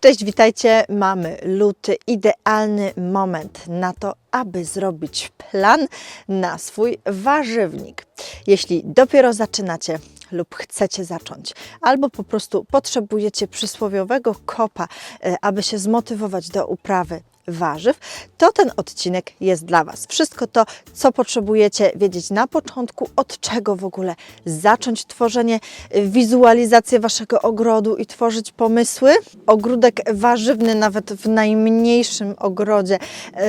Cześć, witajcie. Mamy luty, idealny moment na to, aby zrobić plan na swój warzywnik. Jeśli dopiero zaczynacie lub chcecie zacząć, albo po prostu potrzebujecie przysłowiowego kopa, e, aby się zmotywować do uprawy warzyw, to ten odcinek jest dla Was. Wszystko to, co potrzebujecie wiedzieć na początku, od czego w ogóle zacząć tworzenie, wizualizację Waszego ogrodu i tworzyć pomysły. Ogródek warzywny, nawet w najmniejszym ogrodzie,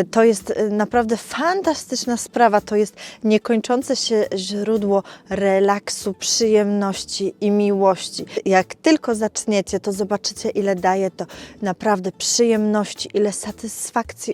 y, to jest y, naprawdę fantastyczna sprawa. To jest niekończące się źródło relaksu, przyjemności i miłości. Jak tylko zaczniecie, to zobaczycie, ile daje to naprawdę przyjemności, ile satysfakcji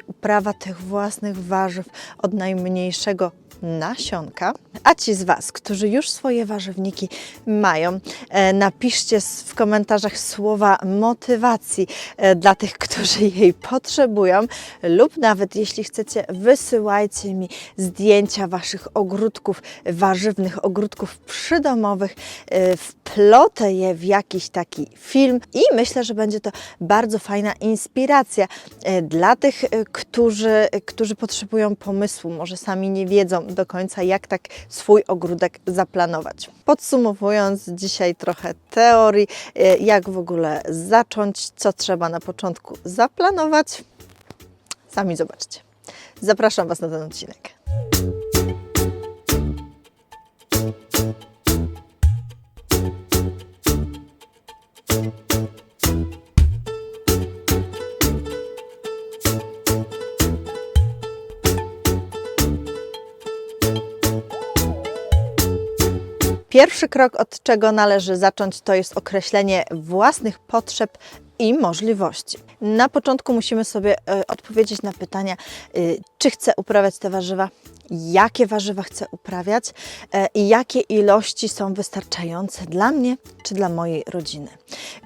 uprawa tych własnych warzyw od najmniejszego nasionka. A ci z Was, którzy już swoje warzywniki mają, e, napiszcie w komentarzach słowa motywacji e, dla tych, którzy jej potrzebują, lub nawet jeśli chcecie, wysyłajcie mi zdjęcia Waszych ogródków warzywnych, ogródków przydomowych. E, Wplotę je w jakiś taki film i myślę, że będzie to bardzo fajna inspiracja e, dla tych, e, którzy, którzy potrzebują pomysłu, może sami nie wiedzą do końca, jak tak swój ogródek zaplanować. Podsumowując, dzisiaj trochę teorii, e, jak w ogóle zacząć, co trzeba na początku zaplanować. Sami zobaczcie. Zapraszam Was na ten odcinek. Pierwszy krok, od czego należy zacząć, to jest określenie własnych potrzeb i możliwości. Na początku musimy sobie e, odpowiedzieć na pytania, y, czy chcę uprawiać te warzywa, jakie warzywa chcę uprawiać e, i jakie ilości są wystarczające dla mnie czy dla mojej rodziny.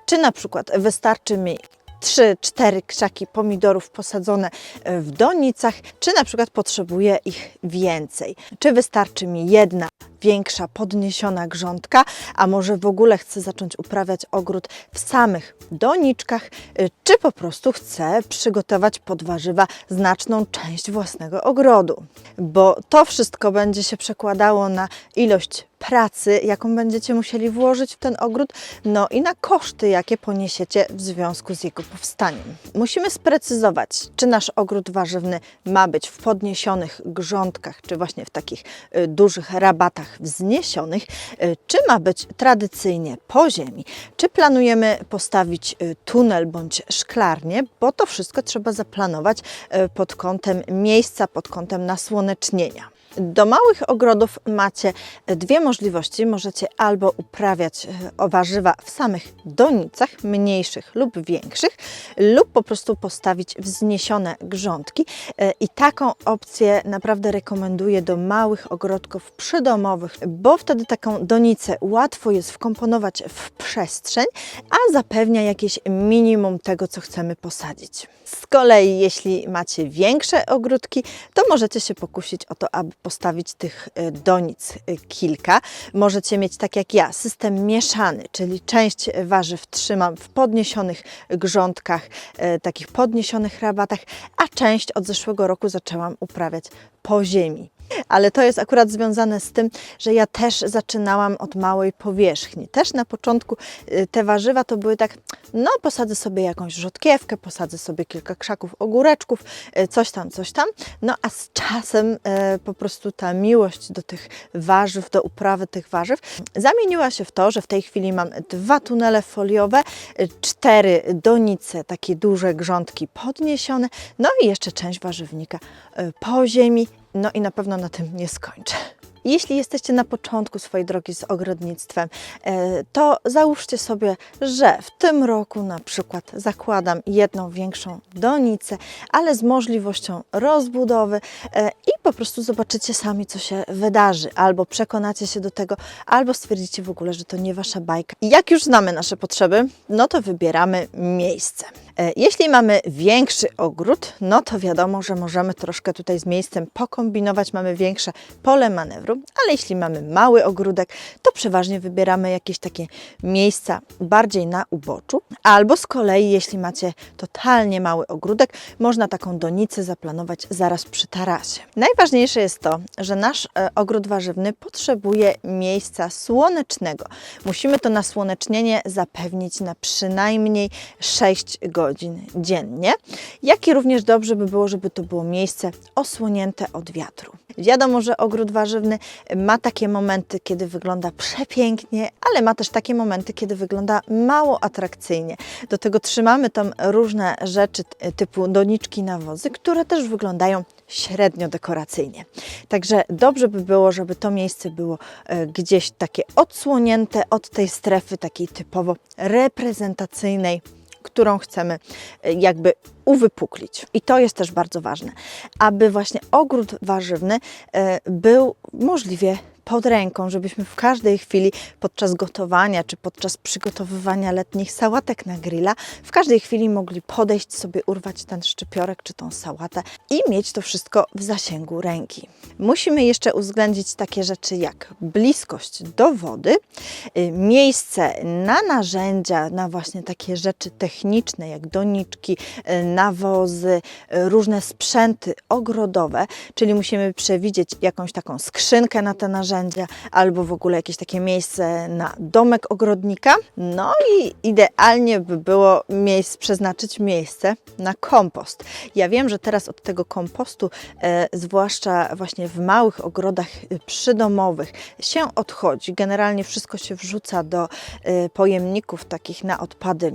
Czy na przykład wystarczy mi 3-4 krzaki pomidorów posadzone e, w donicach, czy na przykład potrzebuję ich więcej. Czy wystarczy mi jedna większa, podniesiona grządka, a może w ogóle chcę zacząć uprawiać ogród w samych doniczkach, y, czy po prostu chcę przygotować pod warzywa znaczną część własnego ogrodu. Bo to wszystko będzie się przekładało na ilość pracy, jaką będziecie musieli włożyć w ten ogród, no i na koszty, jakie poniesiecie w związku z jego powstaniem. Musimy sprecyzować, czy nasz ogród warzywny ma być w podniesionych grządkach, czy właśnie w takich y, dużych rabatach wzniesionych, y, czy ma być tradycyjnie po ziemi, czy planujemy postawić y, tunel bądź szklarnię, bo to wszystko trzeba zaplanować y, pod kątem miejsca, pod kątem nasłonecznienia. Do małych ogrodów macie dwie możliwości. Możecie albo uprawiać e, warzywa w samych donicach, mniejszych lub większych, lub po prostu postawić wzniesione grządki. E, I taką opcję naprawdę rekomenduję do małych ogrodków przydomowych, bo wtedy taką donicę łatwo jest wkomponować w przestrzeń, a zapewnia jakieś minimum tego, co chcemy posadzić. Z kolei, jeśli macie większe ogródki, to możecie się pokusić o to, aby postawić tych e, donic e, kilka. Możecie mieć tak jak ja, system mieszany, czyli część warzyw trzymam w podniesionych grządkach, e, takich podniesionych rabatach, a część od zeszłego roku zaczęłam uprawiać po ziemi. Ale to jest akurat związane z tym, że ja też zaczynałam od małej powierzchni. Też na początku y, te warzywa to były tak, no posadzę sobie jakąś rzodkiewkę, posadzę sobie kilka krzaków ogóreczków, y, coś tam, coś tam. No a z czasem e, po prostu ta miłość do tych warzyw, do uprawy tych warzyw zamieniła się w to, że w tej chwili mam dwa tunele foliowe, cztery donice, takie duże grządki podniesione, no i jeszcze część warzywnika po ziemi no i na pewno na tym nie skończę. Jeśli jesteście na początku swojej drogi z ogrodnictwem, e, to załóżcie sobie, że w tym roku na przykład zakładam jedną większą donicę, ale z możliwością rozbudowy e, i po prostu zobaczycie sami, co się wydarzy. Albo przekonacie się do tego, albo stwierdzicie w ogóle, że to nie wasza bajka. Jak już znamy nasze potrzeby, no to wybieramy miejsce. E, Jeśli mamy większy ogród, no to wiadomo, że możemy troszkę tutaj z miejscem pokombinować, mamy większe pole manewru, ale jeśli mamy mały ogródek, to przeważnie wybieramy jakieś takie miejsca bardziej na uboczu, albo z kolei, jeśli macie totalnie mały ogródek, można taką donicę zaplanować zaraz przy tarasie. Najważniejsze jest to, że nasz e, ogród warzywny potrzebuje miejsca słonecznego. Musimy to nasłonecznienie zapewnić na przynajmniej 6 godzin dziennie, jak i również dobrze by było, żeby to było miejsce osłonięte od wiatru. Wiadomo, że ogród warzywny ma takie momenty, kiedy wygląda przepięknie, ale ma też takie momenty, kiedy wygląda mało atrakcyjnie. Do tego trzymamy tam różne rzeczy typu doniczki, nawozy, które też wyglądają średnio dekoracyjnie. Także dobrze by było, żeby to miejsce było e, gdzieś takie odsłonięte od tej strefy takiej typowo reprezentacyjnej którą chcemy e, jakby uwypuklić. I to jest też bardzo ważne, aby właśnie ogród warzywny e, był możliwie pod ręką, żebyśmy w każdej chwili podczas gotowania czy podczas przygotowywania letnich sałatek na grilla, w każdej chwili mogli podejść sobie, urwać ten szczypiorek czy tą sałatę i mieć to wszystko w zasięgu ręki. Musimy jeszcze uwzględnić takie rzeczy jak bliskość do wody, y, miejsce na narzędzia, na właśnie takie rzeczy techniczne jak doniczki, y, nawozy, y, różne sprzęty ogrodowe, czyli musimy przewidzieć jakąś taką skrzynkę na te narzędzia albo w ogóle jakieś takie miejsce na domek ogrodnika. No i idealnie by było miejsc, przeznaczyć miejsce na kompost. Ja wiem, że teraz od tego kompostu, e, zwłaszcza właśnie w małych ogrodach e, przydomowych, się odchodzi. Generalnie wszystko się wrzuca do e, pojemników takich na odpady e,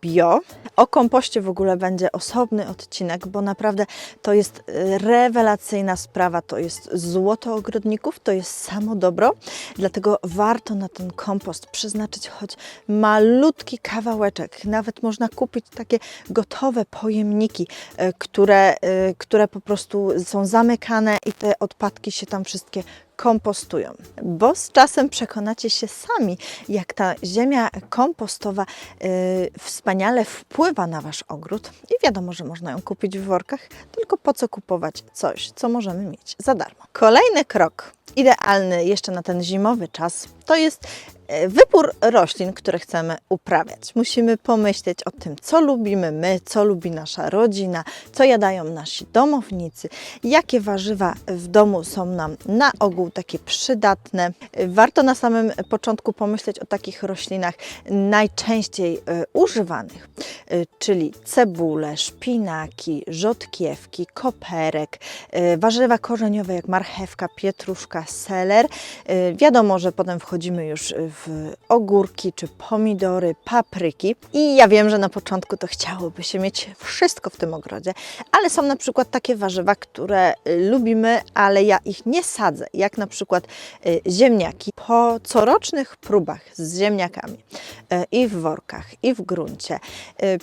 bio. O kompoście w ogóle będzie osobny odcinek, bo naprawdę to jest e, rewelacyjna sprawa. To jest złoto ogrodników, to jest samo dobro, dlatego warto na ten kompost przeznaczyć choć malutki kawałeczek. Nawet można kupić takie gotowe pojemniki, e, które, e, które po prostu są zamykane i te odpadki się tam wszystkie kompostują. Bo z czasem przekonacie się sami, jak ta ziemia kompostowa y, wspaniale wpływa na wasz ogród. I wiadomo, że można ją kupić w workach, tylko po co kupować coś, co możemy mieć za darmo. Kolejny krok, idealny jeszcze na ten zimowy czas, to jest wybór roślin, które chcemy uprawiać. Musimy pomyśleć o tym, co lubimy my, co lubi nasza rodzina, co jadają nasi domownicy, jakie warzywa w domu są nam na ogół takie przydatne. Warto na samym początku pomyśleć o takich roślinach najczęściej e, używanych, e, czyli cebule, szpinaki, rzodkiewki, koperek, e, warzywa korzeniowe jak marchewka, pietruszka, seler. E, Wiadomo, że potem wchodzimy już w ogórki czy pomidory, papryki. I ja wiem, że na początku to chciałoby się mieć wszystko w tym ogrodzie, ale są na przykład takie warzywa, które y, lubimy, ale ja ich nie sadzę, jak na przykład y, ziemniaki. Po corocznych próbach z ziemniakami y, i w workach, i w gruncie,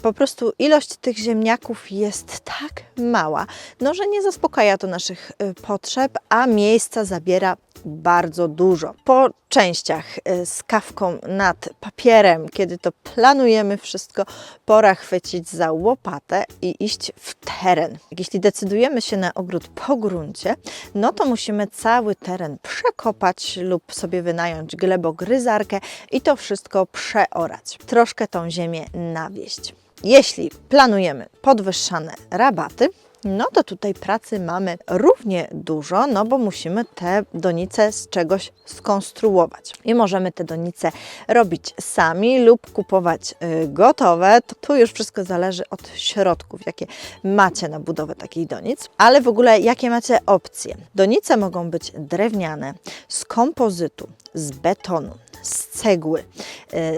po prostu ilość tych ziemniaków jest tak mała, no, że nie zaspokaja to naszych potrzeb, a miejsca zabiera bardzo dużo. Po częściach y, z kawką nad papierem, kiedy to planujemy wszystko, pora chwycić za łopatę i iść w teren. Jeśli decydujemy się na ogród po gruncie, no to musimy cały teren przekopać lub sobie wynająć glebogryzarkę i to wszystko przeorać. Troszkę tą ziemię nawieść. Jeśli planujemy podwyższane rabaty, no to tutaj pracy mamy równie dużo, no bo musimy te donice z czegoś skonstruować. I możemy te donice robić sami lub kupować y, gotowe. To tu już wszystko zależy od środków, jakie macie na budowę takich donic, ale w ogóle jakie macie opcje. Donice mogą być drewniane, z kompozytu, z betonu, z cegły,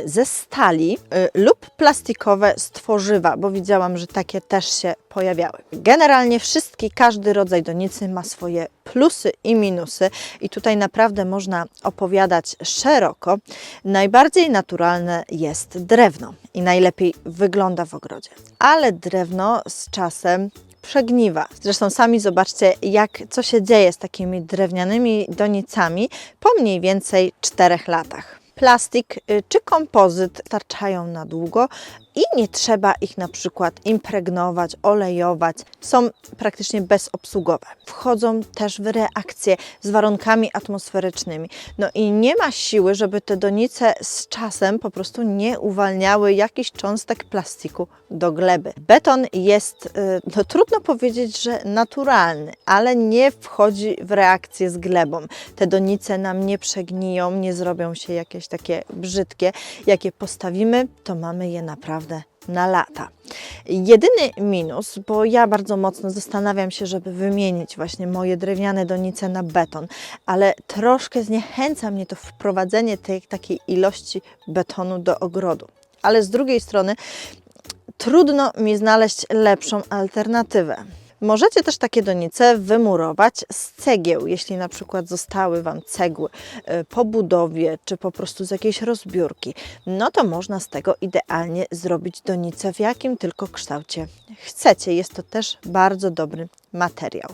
ze stali y, lub plastikowe z tworzywa, bo widziałam, że takie też się pojawiały. Generalnie wszystki, każdy rodzaj donicy ma swoje plusy i minusy i tutaj naprawdę można opowiadać szeroko. Najbardziej naturalne jest drewno i najlepiej wygląda w ogrodzie, ale drewno z czasem przegniwa. Zresztą sami zobaczcie, jak, co się dzieje z takimi drewnianymi donicami po mniej więcej 4 latach. Plastik y, czy kompozyt starczają na długo i nie trzeba ich na przykład impregnować, olejować. Są praktycznie bezobsługowe. Wchodzą też w reakcję z warunkami atmosferycznymi. No i nie ma siły, żeby te donice z czasem po prostu nie uwalniały jakichś cząstek plastiku do gleby. Beton jest, y, no trudno powiedzieć, że naturalny, ale nie wchodzi w reakcję z glebą. Te donice nam nie przegniją, nie zrobią się jakieś takie brzydkie. Jak je postawimy, to mamy je naprawdę na lata. Jedyny minus, bo ja bardzo mocno zastanawiam się, żeby wymienić właśnie moje drewniane donice na beton, ale troszkę zniechęca mnie to wprowadzenie tej takiej ilości betonu do ogrodu. Ale z drugiej strony trudno mi znaleźć lepszą alternatywę. Możecie też takie donice wymurować z cegieł, jeśli na przykład zostały Wam cegły y, po budowie, czy po prostu z jakiejś rozbiórki, no to można z tego idealnie zrobić donicę w jakim tylko kształcie chcecie. Jest to też bardzo dobry materiał.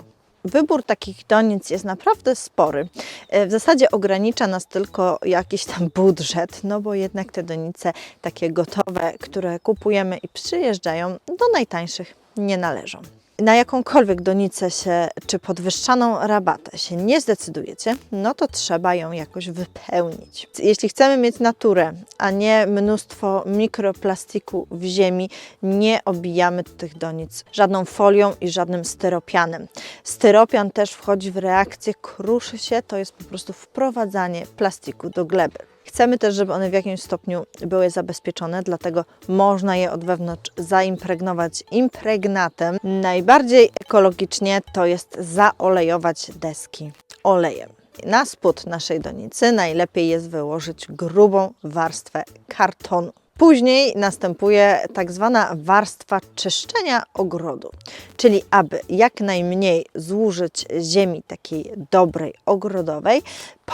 Wybór takich donic jest naprawdę spory. E, W zasadzie ogranicza nas tylko jakiś tam budżet, no bo jednak te donice takie gotowe, które kupujemy i przyjeżdżają, do najtańszych nie należą. Na jakąkolwiek donicę się, czy podwyższaną rabatę się nie zdecydujecie, no to trzeba ją jakoś wypełnić. Jeśli chcemy mieć naturę, a nie mnóstwo mikroplastiku w ziemi, nie obijamy tych donic żadną folią i żadnym styropianem. Styropian też wchodzi w reakcję, kruszy się, to jest po prostu wprowadzanie plastiku do gleby. Chcemy też, żeby one w jakimś stopniu były zabezpieczone, dlatego można je od wewnątrz zaimpregnować impregnatem. Najbardziej ekologicznie to jest zaolejować deski olejem. Na spód naszej donicy najlepiej jest wyłożyć grubą warstwę kartonu. Później następuje tak zwana warstwa czyszczenia ogrodu, czyli aby jak najmniej zużyć ziemi takiej dobrej, ogrodowej,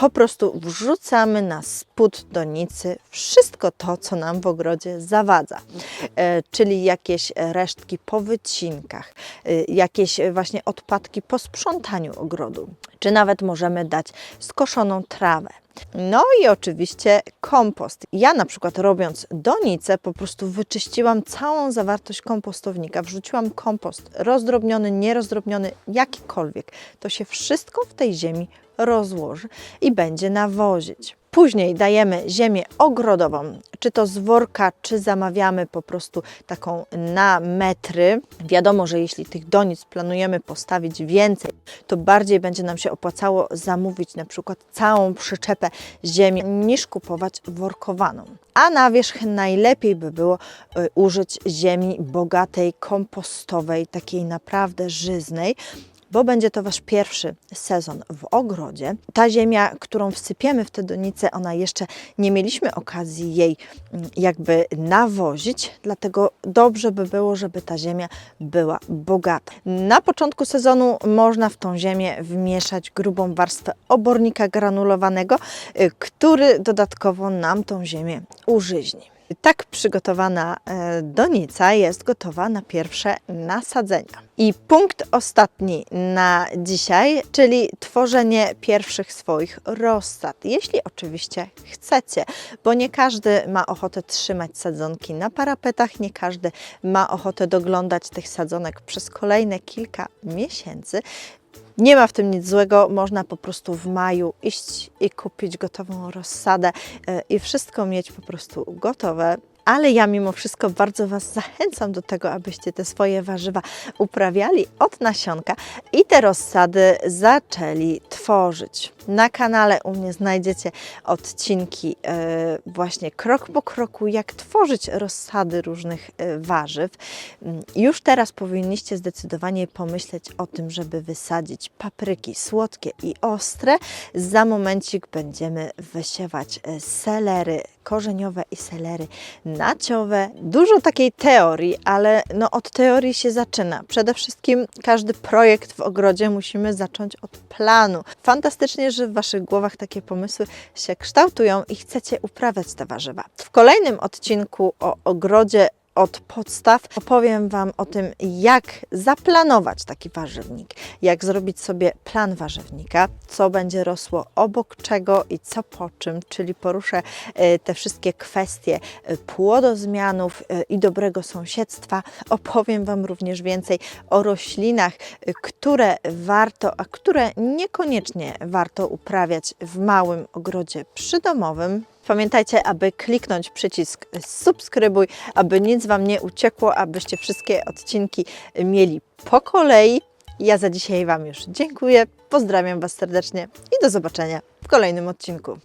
po prostu wrzucamy na spód donicy wszystko to, co nam w ogrodzie zawadza, e, czyli jakieś resztki po wycinkach, e, jakieś właśnie odpadki po sprzątaniu ogrodu, czy nawet możemy dać skoszoną trawę. No i oczywiście kompost. Ja na przykład robiąc donicę po prostu wyczyściłam całą zawartość kompostownika, wrzuciłam kompost rozdrobniony, nierozdrobniony, jakikolwiek. To się wszystko w tej ziemi rozłoży i będzie nawozić. Później dajemy ziemię ogrodową, czy to z worka, czy zamawiamy po prostu taką na metry. Wiadomo, że jeśli tych donic planujemy postawić więcej, to bardziej będzie nam się opłacało zamówić na przykład całą przyczepę ziemi niż kupować workowaną. A na wierzch najlepiej by było y, użyć ziemi bogatej, kompostowej, takiej naprawdę żyznej, bo będzie to Wasz pierwszy sezon w ogrodzie. Ta ziemia, którą wsypiemy w te donice, ona jeszcze nie mieliśmy okazji jej mm, jakby nawozić, dlatego dobrze by było, żeby ta ziemia była bogata. Na początku sezonu można w tą ziemię wmieszać grubą warstwę obornika granulowanego, y, który dodatkowo nam tą ziemię użyźni. Tak przygotowana e, donica jest gotowa na pierwsze nasadzenia. I punkt ostatni na dzisiaj, czyli tworzenie pierwszych swoich rozsad. Jeśli oczywiście chcecie, bo nie każdy ma ochotę trzymać sadzonki na parapetach, nie każdy ma ochotę doglądać tych sadzonek przez kolejne kilka miesięcy. Nie ma w tym nic złego, można po prostu w maju iść i kupić gotową rozsadę e, i wszystko mieć po prostu gotowe. Ale ja mimo wszystko bardzo Was zachęcam do tego, abyście te swoje warzywa uprawiali od nasionka i te rozsady zaczęli tworzyć. Na kanale u mnie znajdziecie odcinki e, właśnie krok po kroku, jak tworzyć rozsady różnych e, warzyw. Mm, Już teraz powinniście zdecydowanie pomyśleć o tym, żeby wysadzić papryki słodkie i ostre. Za momencik będziemy wysiewać e, selery korzeniowe i selery naciowe. Dużo takiej teorii, ale no od teorii się zaczyna. Przede wszystkim każdy projekt w ogrodzie musimy zacząć od planu. Fantastycznie, że w Waszych głowach takie pomysły się kształtują i chcecie uprawiać te warzywa. W kolejnym odcinku o ogrodzie od podstaw. Opowiem Wam o tym, jak zaplanować taki warzywnik, jak zrobić sobie plan warzywnika, co będzie rosło obok czego i co po czym, czyli poruszę e, te wszystkie kwestie e, płodozmianów e, i dobrego sąsiedztwa. Opowiem Wam również więcej o roślinach, które warto, a które niekoniecznie warto uprawiać w małym ogrodzie przydomowym. Pamiętajcie, aby kliknąć przycisk subskrybuj, aby nic Wam nie uciekło, abyście wszystkie odcinki mieli po kolei. Ja za dzisiaj Wam już dziękuję, pozdrawiam Was serdecznie i do zobaczenia w kolejnym odcinku.